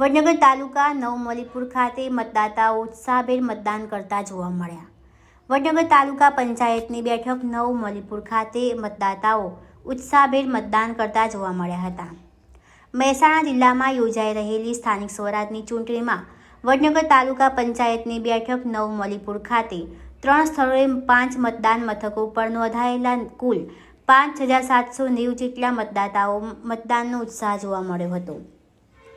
વડનગર તાલુકા નવમલીપુર ખાતે મતદાતાઓ ઉત્સાહભેર મતદાન કરતા જોવા મળ્યા. વડનગર તાલુકા પંચાયતની બેઠક નવમલીપુર ખાતે મતદાતાઓ ઉત્સાહભેર મતદાન કરતા જોવા મળ્યા હતા. મહેસાણા જિલ્લામાં યોજાઈ રહેલી સ્થાનિક સ્વરાજની ચૂંટણીમાં વડનગર તાલુકા પંચાયતની બેઠક નવમલીપુર ખાતે ત્રણ સ્થળોએ પાંચ મતદાન મથકો પર નોંધાયેલા કુલ પાંચ હજાર સાતસો નેવું જેટલા મતદાતાઓ મતદાનનો ઉત્સાહ જોવા મળ્યો હતો.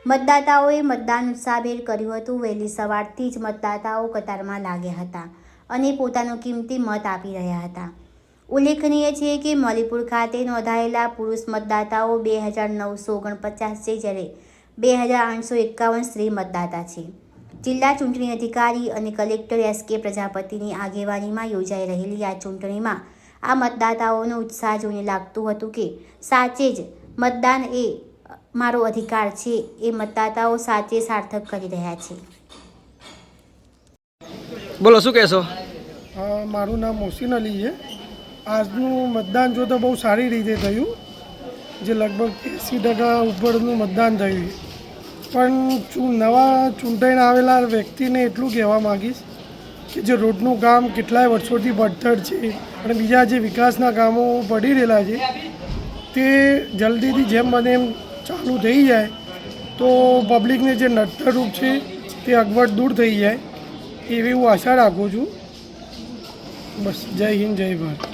મતદાતાઓએ મતદાન ઉત્સાહભેર કર્યું હતું. વહેલી સવારથી જ મતદાતાઓ કતારમાં લાગ્યા હતા અને પોતાનો કિંમતી મત આપી રહ્યા હતા. ઉલ્લેખનીય છે કે મલીપુર ખાતે નોંધાયેલા પુરુષ મતદાતાઓ બે હજાર નવસો ઓગણપચાસ છે, જ્યારે બે હજાર આઠસો એકાવન સ્ત્રી મતદાતા છે. જિલ્લા ચૂંટણી અધિકારી અને કલેક્ટર એસ કે પ્રજાપતિની આગેવાનીમાં યોજાઈ રહેલી આ ચૂંટણીમાં આ મતદાતાઓનો ઉત્સાહ જોઈને લાગતું હતું કે સાચે જ મતદાન એ મારો અધિકાર છે એ મતદાતાઓ સાચે સાર્થક કરી રહ્યા છે. બોલો શું કહેશો? મારું નામ મોહસિન અલી છે. આજનું મતદાન જો તો બહુ સારી રીતે થયું જે લગભગ એંસી ટકા ઉપરનું મતદાન થયું પણ ચૂં નવા ચૂંટાઈને આવેલા વ્યક્તિને એટલું કહેવા માગીશ કે જે રોડનું કામ કેટલાય વર્ષોથી પડતર છે અને બીજા જે વિકાસના કામો પડી રહેલા છે તે જલ્દીથી જેમ બને એમ ચાલુ થઈ જાય, તો પબ્લિકને જે નડતરરૂપ છે તે અગવડ દૂર થઈ જાય, એવી હું આશા રાખું છું. બસ જય હિન્દ, જય ભારત.